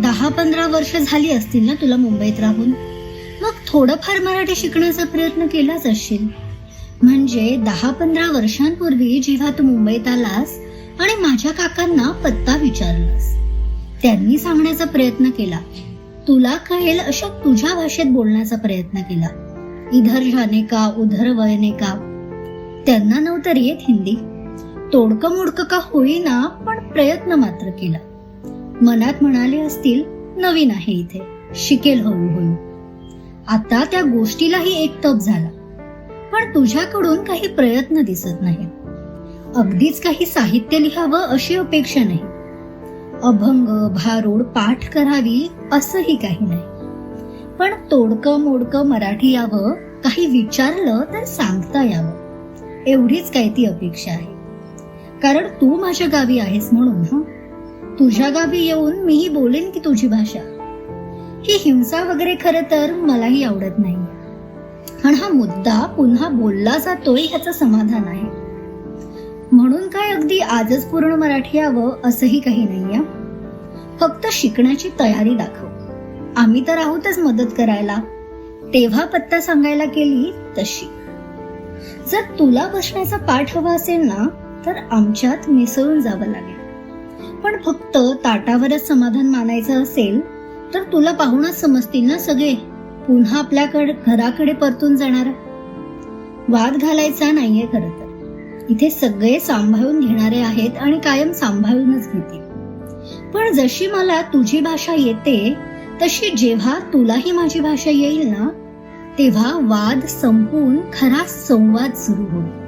दहा पंधरा वर्ष झाली असतील ना तुला मुंबईत राहून? मग थोडंफार मराठी शिकण्याचा प्रयत्न केलाच असशील. म्हणजे दहा पंधरा वर्षांपूर्वी जेव्हा तू मुंबईत आलास आणि माझ्या काकांना पत्ता विचारलास त्यांनी सांगण्याचा प्रयत्न केला. तुला कळेल अशा तुझ्या भाषेत बोलण्याचा प्रयत्न केला. इधर जाने का उधर वळणे का? त्यांना नव्हतं येत हिंदी. तोडकं मोडकं का होईना पण प्रयत्न मात्र केला. मनात म्हणाले असतील नवीन आहे इथे शिकेल हो हळूहळू आता त्या गोष्टीलाही एक तप झाला. पण तुझ्याकडून काही प्रयत्न दिसत नाही अगदीच काही साहित्य लिहावं अशी अपेक्षा नाही. अभंग भारूड पाठ करावी असंही काही नाही. पण तोडकं मोडकं मराठी यावं काही विचारलं तर सांगता यावं. एवढीच काय ती अपेक्षा आहे. कारण तू माझ्या गावी आहेस म्हणून हं? तुझ्या गावी येऊन मीही बोलेन की तुझी भाषा. ही हिंसा वगैरे खरं तर मलाही आवडत नाही. पण हा मुद्दा पुन्हा बोलला जातोय ह्याचं समाधान आहे. म्हणून काय अगदी आजच पूर्ण मराठी यावं असंही काही नाहीये. फक्त शिकण्याची तयारी दाखव. आम्ही तर आहोतच मदत करायला. तेव्हा पत्ता सांगायला केली तशी. जर तुला बसण्याचा पाठ हवा असेल ना तर आमच्यात मिसळून जावं लागेल. पण फक्त ताटावरच समाधान मानायचं असेल तर तुला पाहूनच समजतील ना सगळे. पुन्हा आपल्याकडे घराकडे परतून जाणार. वाद घालायचा नाहीये खरं तर. इथे सगळे सांभाळून घेणारे आहेत आणि कायम सांभाळूनच घेतील. पण जशी मला तुझी भाषा येते तशी जेव्हा तुलाही माझी भाषा येईल ना तेव्हा वाद संपून खरा संवाद सुरू होईल.